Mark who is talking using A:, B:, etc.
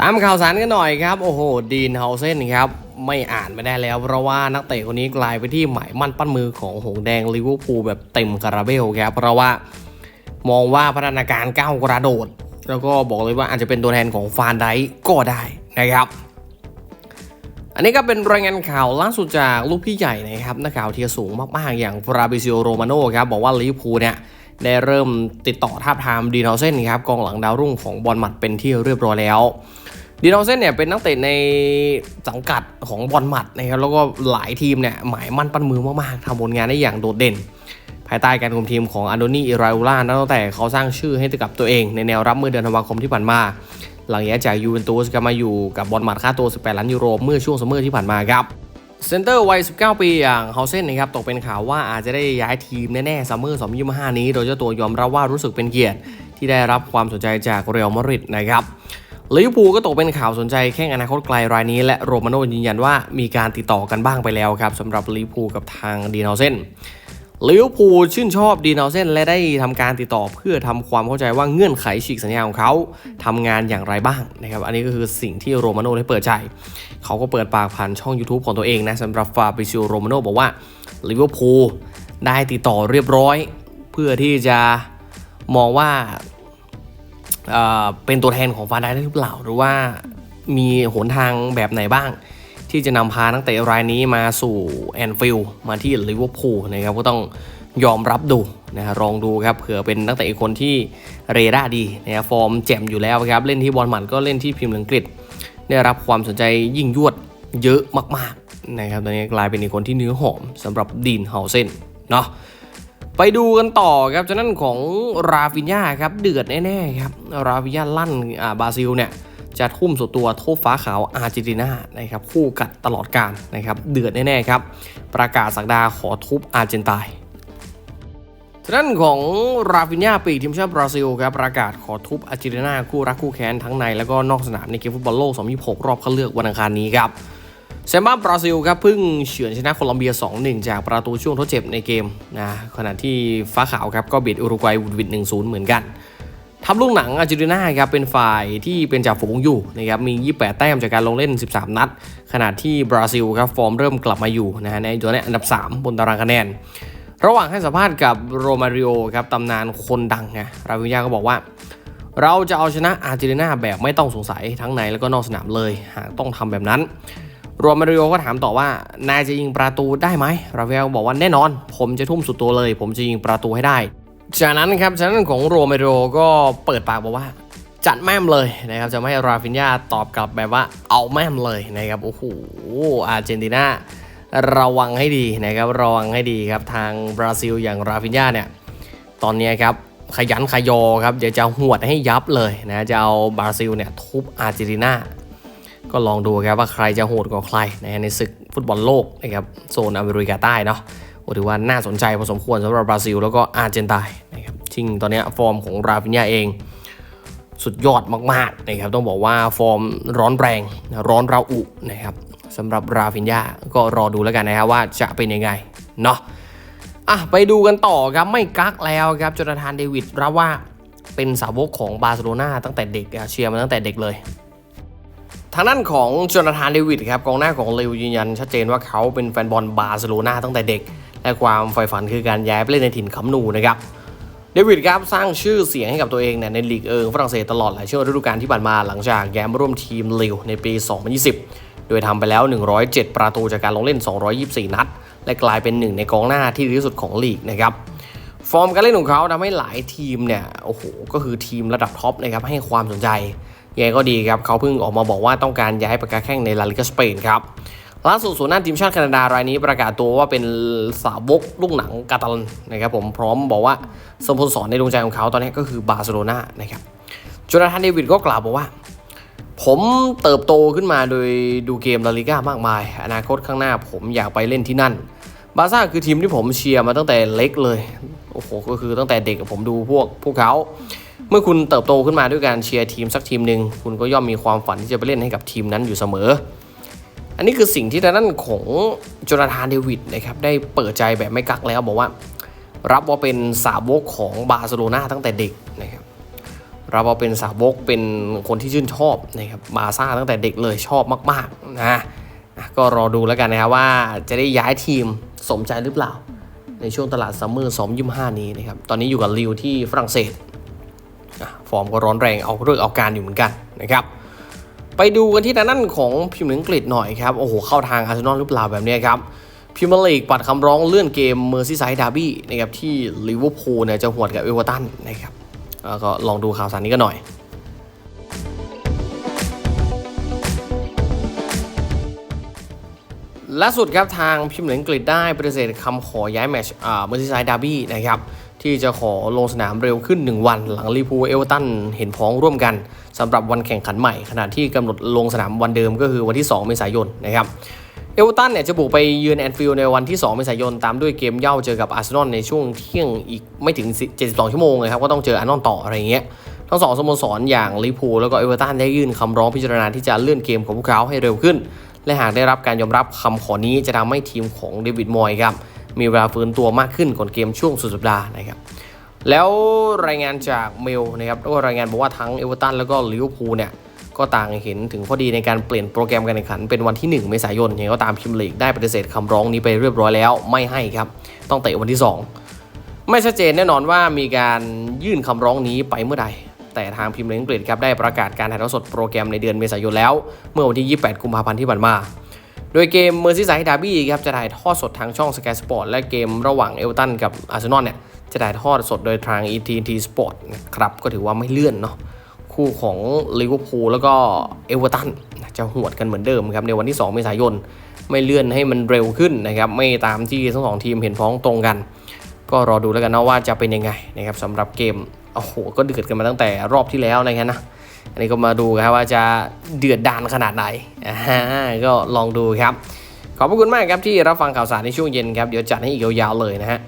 A: ตามข่าวสารกันหน่อยครับ โอ้โห ดีนเฮาเซนครับไม่อ่านไม่ได้แล้ว เพราะว่านักเตะคนนี้กลายไปที่หมายมั่นปั้นมือของหงแดงลิเวอร์พูลแบบเต็มคาราเบลครับเพราะว่ามองว่าพัฒนาการก้าวกระโดด แล้วก็บอกเลยว่าอาจจะเป็นตัวแทนของฟานไดก็ได้นะครับ อันนี้ก็เป็นรายงานข่าวล่าสุดจากลูกพี่ใหญ่นะครับนักข่าวเทียสูงมากๆอย่างฟราบิซิโอโรมาโนครับบอกว่าลิเวอร์พูลเนี่ย ได้เริ่มติดต่อทาบทามดีนอลเซนครับกองหลังดาวรุ่งของบอลหมัดเป็นที่เรียบร้อยแล้วดีนอลเซนเนี่ยเป็นนักเตะในสังกัดของบอลหมัดนะครับแล้วก็หลายทีมเนี่ยหมายมั่นปั้นมือมากๆทำผลงานได้อย่างโดดเด่น ภายใต้การคุมทีมของอันโดนีอิราอูล่าตั้งแต่เขาสร้างชื่อให้กับตัวเองในแนวรับเมื่อเดือนธันวาคมที่ผ่านมา หลังย้ายจากยูเวนตุสก็มาอยู่กับบอลหมัดค่าตัว 18 ล้านยูโรเมื่อช่วงซัมเมอร์ที่ผ่านมาครับ เซนเตอร์วัย 19 ปีอย่างเฮาเซนนะครับตกเป็นข่าวว่าอาจจะได้ย้ายทีมแน่ๆซัมเมอร์2025 นี้ โดยเจ้าตัวยอมรับว่ารู้สึกเป็นเกียรติที่ได้รับความสนใจจากเรอัลมาดริดนะครับลิเวอร์พูลก็ตกเป็นข่าวสนใจแข่งอนาคตไกลรายนี้ และโรมาโนยืนยันว่ามีการติดต่อกันบ้างไปแล้วครับสำหรับลิเวอร์พูลกับทางดีนเฮาเซน ลิเวอร์พูลชื่นชอบดีนอลเซนและได้ทำการติดต่อเพื่อทำความเข้าใจว่าเงื่อนไขฉีกสัญญาของเขาทำงานอย่างไรบ้างนะครับ อันนี้ก็คือสิ่งที่โรมาโน่ได้เปิดใจ เขาก็เปิดปากผ่านช่อง YouTube ของตัวเองนะสำหรับฟาบิซิโอโรมาโน่บอกว่าลิเวอร์พูลได้ติดต่อเรียบร้อย เพื่อที่จะมองว่าเอ่อเป็นตัวแทนของฟานได้หรือเปล่า หรือว่ามีหนทางแบบไหนบ้าง ที่จะนำพานักเตะรายนี้มาสู่แอนฟิลด์มาที่ลิเวอร์พูลนะครับก็ต้องยอมรับดูนะฮะลองดูครับเผื่อเป็นนักเตะอีกคนที่เรดาดีนะครับฟอร์มแจ่มอยู่แล้วครับเล่นที่บอลหมันก็เล่นที่พรีเมียร์ลีกอังกฤษ ได้รับความสนใจยิ่งยวดเยอะมากๆนะครับตอนนี้กลายเป็นอีกคนที่เนื้อหอมสำหรับดีนเฮาเซนเนาะไปดูกันต่อครับจากนั้นของราฟินญาครับเดือดแน่ๆครับราฟินญาลั่นอ่าบราซิลเนี่ย จะทุ่มสุดตัวโทษฟ้าขาวอาร์เจนตินานะครับคู่กัดตลอดการนะครับเดือดแน่ๆครับ ประกาศสักดาขอทุบอาร์เจนตายจานั้นของราฟินญาปีทีมชาติบราซิลครับประกาศขอทุบอาร์เจนตินาคู่รักคู่แค้นทั้งใน และก็นอกสนามในเกมฟุตบอลโลก 2026 รอบคัดเลือกวันอังคารนี้ครับเซมบ้าบราซิลครับเพิ่งเฉือนชนะโคลอมเบีย 2-1 จากประตูช่วงทดเจ็บในเกมนะขณะที่ฟ้าขาวครับก็บิดอุรุกวัยวุดวิด1-0 เหมือนกัน ทัพลูกหนังอาร์เจนตินาครับเป็นฝ่ายที่เป็นจ่าฝูงอยู่นะครับมี 28 แต้มจากการลงเล่น 13 นัด ขณะที่บราซิลครับฟอร์มเริ่มกลับมาอยู่นะฮะในตัวนี้อันดับ 3 บนตารางคะแนน ระหว่างให้สัมภาษณ์กับโรมาริโอครับตำนานคนดังไงราวิญญาก็บอกว่า เราจะเอาชนะอาร์เจนตินาแบบไม่ต้องสงสัยทั้งในและก็นอกสนามเลยหากต้องทำแบบนั้นโรมาริโอก็ถามต่อว่านายจะยิงประตูได้ไหมราเวลบอกว่าแน่นอน ผมจะทุ่มสุดตัวเลย ผมจะยิงประตูให้ได้ จากนั้นครับจากนั้นของโรเมาริโอก็เปิดปากบอกว่า จัดแม่มเลยนะครับจะไม่ให้ราฟินญาตอบกลับแบบว่าเอาแม่มเลยนะครับโอ้โหอาร์เจนตินาระวังให้ดีนะครับระวังให้ดีครับทางบราซิลอย่างราฟินญาเนี่ยตอนนี้ครับขยันขยอครับเดี๋ยวจะหวดให้ยับเลยนะจะเอาบราซิลเนี่ยทุบอาร์เจนตินาก็ลองดูครับว่าใครจะโหดกว่าใครนะในศึกฟุตบอลโลกนะครับโซนอเมริกาใต้เนาะ ถือว่าน่าสนใจพอสมควรสำหรับบราซิล แล้วก็อาร์เจนตินนะครับชิงตอนนี้ฟอร์มของราฟินญาเองสุดยอดมากๆนะครับต้องบอกว่าฟอร์มร้อนแรงร้อนระอุนะครับสำหรับราฟินญาก็รอดูแล้วกันนะครับว่าจะเป็นยังไงเนาะอะไปดูกันต่อครับไม่กักแล้วครับจนาธานเดวิดรับว่าเป็นสาวกของบาร์เซโลนาตั้งแต่เด็กเชียร์มาตั้งแต่เด็กเลย ทางด้านของจนาธานเดวิดครับกองหน้าของเลวยืนยันชัดเจนว่าเขาเป็นแฟนบอลบาร์เซโลนาตั้งแต่เด็ก และความใฝ่ฝันคือการย้ายไปเล่นในถิ่นคำนูนะครับเดวิดครับสร้างชื่อเสียงให้กับตัวเองเนี่ยในลีกเอิงฝรั่งเศสตลอดหลายช่วงฤดูกาลที่ผ่านมาหลังจากแย้มร่วมทีมลิวในปี 2020 โดยทำไปแล้ว 107 ประตูจากการลงเล่น 224 นัด และกลายเป็นหนึ่งในกองหน้าที่ดีที่สุดของลีกนะครับฟอร์มการเล่นของเขาทำให้หลายทีมเนี่ยโอ้โหก็คือทีมระดับท็อปนะครับให้ความสนใจยังไงก็ดีครับเขาเพิ่งออกมาบอกว่าต้องการย้ายไปกาแข่งในลาลิกาสเปนครับ ล่าสุดส่วนหน้าทีมชาติแคนาดารายนี้ประกาศตัวว่าเป็นสาวกลูกหนังกาตาลันนะครับผมพร้อมบอกว่าสโมสรในดวงใจของเขาตอนนี้ก็คือบาร์เซโลนานะครับจนาธานเดวิดก็กล่าวบอกว่า ผมเติบโตขึ้นมาโดยดูเกมลาลิก้ามากมาย อนาคตข้างหน้าผมอยากไปเล่นที่นั่น บาร์ซ่าคือทีมที่ผมเชียร์มาตั้งแต่เล็กเลยโอ้โหก็คือตั้งแต่เด็กผมดูพวกพวกเขาเมื่อคุณเติบโตขึ้นมาด้วยการเชียร์ทีมสักทีมหนึ่งคุณก็ย่อมมีความฝันที่จะไปเล่นให้กับทีมนั้นอยู่เสมอ อันนี้คือสิ่งที่ทางด้านของโจนาธานเดวิดนะครับได้เปิดใจแบบไม่กักแล้วบอกว่า รับว่าเป็นสาวกของบาร์เซโลนาตั้งแต่เด็กนะครับเราเอาเป็นสาวกเป็นคนที่ชื่นชอบนะครับบาซ่าตั้งแต่เด็กเลยชอบมากๆนะอะก็รอดูแล้วกันนะครับว่าจะได้ย้ายทีมสมใจหรือเปล่า ในช่วงตลาดซัมเมอร์2025นี้นะครับตอนนี้อยู่กับลิวที่ฝรั่งเศสฟอร์มก็ร้อนแรงเอาเรื่องเอาการอยู่เหมือนกันนะครับ ไปดูกันที่ทางด้นของพิมพ์อังกฤษหน่อยครับ โอ้โห เข้าทางอาร์เซนอลหรือเปล่าแบบนี้ครับพิมพ์ลีกปัดคำร้องเลื่อนเกมเมอร์ซี่ไซด์ดาร์บี้นะครับที่ลิเวอร์พูลเนี่ยจะหวดกับเอเวอร์ตันนะครับแล้วก็ลองดูข่าวสารนี้กันหน่อยล่าสุดครับทางพิมพ์อังกฤษได้ปฏิเสธคำขอย้ายแมตช์เมอร์ซีไซด์ดาร์บี้นะครับ ที่จะขอลงสนามเร็วขึ้น 1 วันหลังลิพูเอเวอร์ตันเห็นพ้องร่วมกันสำหรับวันแข่งขันใหม่ ขณะที่กำหนดลงสนามวันเดิมก็คือวันที่ 2 เมษายนนะครับเอเวอร์ตันเนี่ยจะบุกไปเยือนแอนฟิลด์ในวันที่ 2 เมษายน ตามด้วยเกมเย่าเจอกับอาร์เซนอลในช่วงเที่ยงอีกไม่ถึง 72 ชั่วโมงเลยครับ ก็ต้องเจออาร์เซนอลต่ออะไรเงี้ย ทั้งสองสโมสรอย่างลิพูแล้วก็เอเวอร์ตันได้ยื่นคำร้องพิจารณาที่จะเลื่อนเกมของพวกเขาให้เร็วขึ้น และหากได้รับการยอมรับคำขอนี้จะทำให้ทีมของเดวิดมอยครับ มีเวลาฟื้นตัวมากขึ้นก่อนเกมช่วงสุดสัปดาห์นะครับแล้วรายงานจากเมลนะครับก็รายงานบอกว่าทั้งเอเวอร์ตันแล้วก็ลิเวอร์พูลเนี่ยก็ต่างเห็นถึงข้อดีในการเปลี่ยนโปรแกรมการแข่งขันเป็นวันที่ 1 เมษายนอย่างไรก็ตามพิมลีกได้ปฏิเสธคำร้องนี้ไปเรียบร้อยแล้วไม่ให้ครับ ต้องเตะวันที่ 2 ไม่ชัดเจนแน่นอนว่ามีการยื่นคำร้องนี้ไปเมื่อใด แต่ทางพิมพ์ลีกอังกฤษครับได้ประกาศการถ่ายทอดสดโปรแกรมในเดือนเมษายนแล้ว เมื่อวันที่ 28 กุมภาพันธ์ที่ผ่านมา โดยเกมเมอร์ซี่ไซด์ดาร์บี้ครับจะถ่ายทอดสดทางช่อง Sky Sport และเกมระหว่างเอเวอร์ตันกับอาร์เซนอลเนี่ยจะถ่ายทอดสดโดยทาง ETT Sport นะครับก็ถือว่าไม่เลื่อนเนาะคู่ของลิเวอร์พูลแล้วก็เอเวอร์ตันจะหวดกันเหมือนเดิมครับในวันที่ 2 เมษายน ไม่เลื่อนให้มันเร็วขึ้นนะครับไม่ตามที่ทั้งสองทีมเห็นพ้องตรงกัน ก็รอดูแล้วกันนะว่าจะเป็นยังไงนะครับสำหรับเกมโอ้โหก็เดือดกันมาตั้งแต่รอบที่แล้วนะครับนะ อันนี้ก็มาดูครับว่าจะเดือดดานขนาดไหนก็ลองดูครับ ขอบพระคุณมากครับที่รับฟังข่าวสารในช่วงเย็นครับ เดี๋ยวจัดให้อีกยาวๆเลยนะฮะ